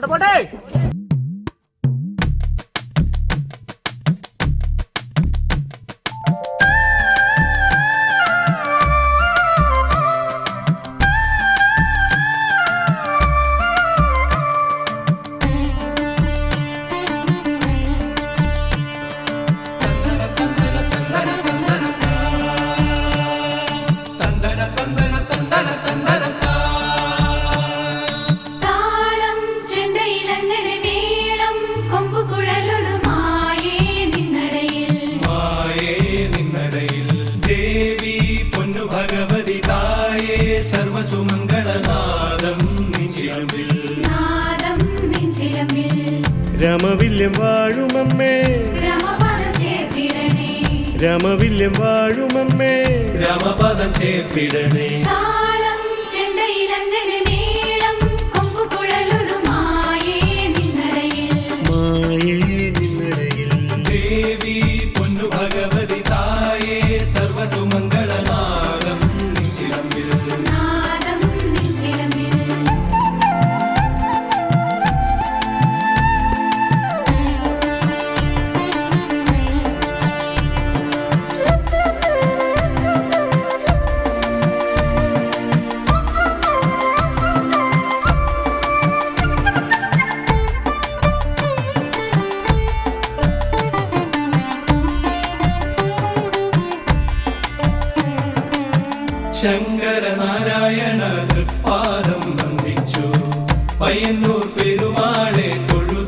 फटाफट പൊന്നു ഭഗവതി തായേ സർവസുമംഗളനാദം നിഞ്ചിലമ്പിൽ. രമവില്യം വാഴുമമ്മേ. രമവില്യം വാഴുമമ്മേ. രമപദം ചേർത്തിടണേ ശങ്കരനാരായണ തൃപ്പാദം വന്ദിച്ചു. പയ്യന്നൂർ പെരുമാളെ തൊഴുതു